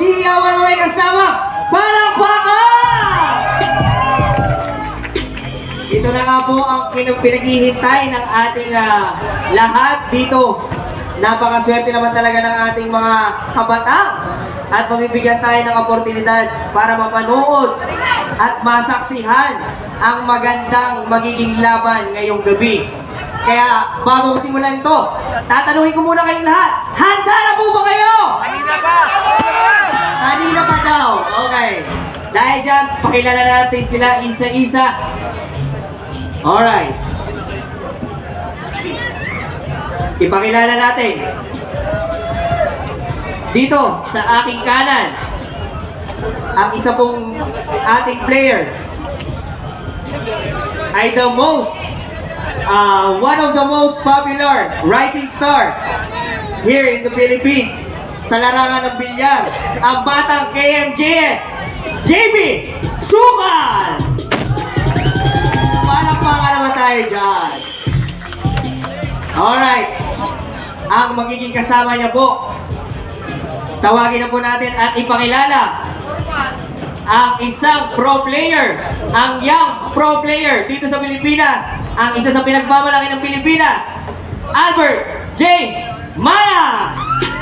mag-iiyawan mo may kasama. Palakpakan! Ito na nga po ang pinaghihintay ng ating ah, lahat dito. Napakaswerte naman talaga ng ating mga kabataan at mabibigyan tayo ng oportunidad para mapanood at masaksihan ang magandang magiging laban ngayong gabi. Kaya bago ko simulan to, tatanungin ko muna kayong lahat, handa na po ba kayo? Kanina pa daw. Okay. Dahil dyan, pakilala natin sila isa-isa. Alright. Ipakilala natin. Dito, sa aking kanan, ang isa pong ating player ay the most, uh, one of the most popular rising star here in the Philippines sa larangan ng bilyar, ang batang KMJS, JB Sukan! Palakpakan naman tayo dyan. Alright. Ang magiging kasama niya po, tawagin na po natin at ipakilala ang isang pro player, ang young pro player dito sa Pilipinas, ang isa sa pinagmamalaki ng Pilipinas, Albert James Manas!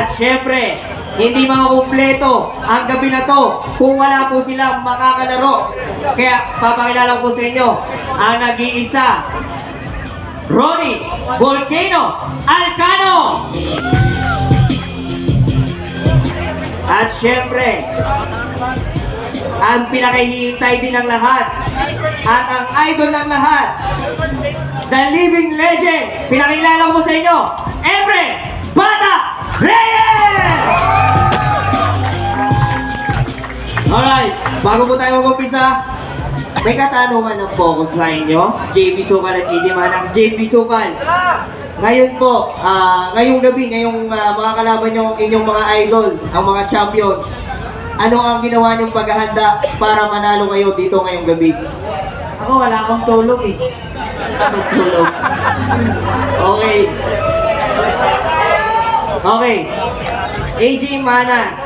At syempre, hindi makakumpleto ang gabi na to kung wala po silang makakalaro. Kaya papakilala ko sa inyo ang nag-iisa, Ronnie Volcano Alcano! At syempre, ang pinakahihintay din ng lahat at ang idol ng lahat, the living legend, pinakilala ko sa inyo, Efren Bata Reyes! Alright, bago po tayo mag-umpisa, may katanungan lang po ako sa inyo, JP Sukan at JJ Manas. JP Sukan, ngayon po, ah, ngayong gabi, ngayong ah, mga kalaban nyo, inyong mga idol, ang mga champions, ano ang ginawa niyong paghahanda para manalo kayo dito ngayong gabi? Ako, wala akong tulog eh. Matulog. Okay. Okay. AJ Manas.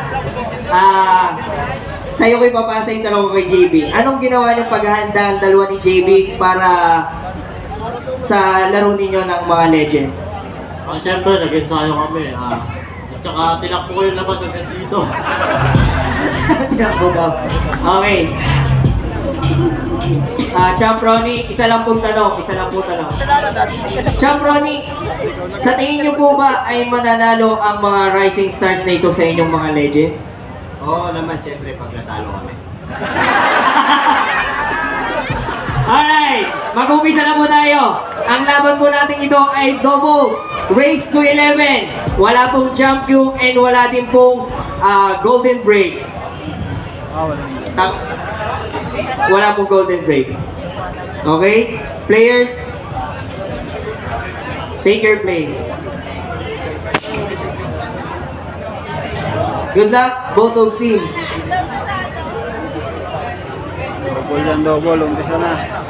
Ah, sa'yo ko ipapasa yung tanong ko kay JB. Anong ginawa niyong paghahanda ang dalawa ni JB para sa laro ninyo ng mga legends? Ah, syempre, nag-ensayo kami. Ah, at saka tinakbo ko yung labas hanggang dito. Tinakbo daw. Okay. Champ Ronnie, isa lang pong tanong, isa lang pong tanong. Champ Ronnie, sa tingin niyo po ba ay mananalo ang mga rising stars na ito sa inyong mga legend? Oo naman, syempre, pag natalo kami. Alright, mag-umpisa na po tayo. Ang laban po natin ito ay doubles, race to 11. Wala pong jump cue and wala din pong ah, golden break. Tam- wala pong golden break. Okay? Players, take your place. Good luck, both of teams. Double yan, double. Umpisa na.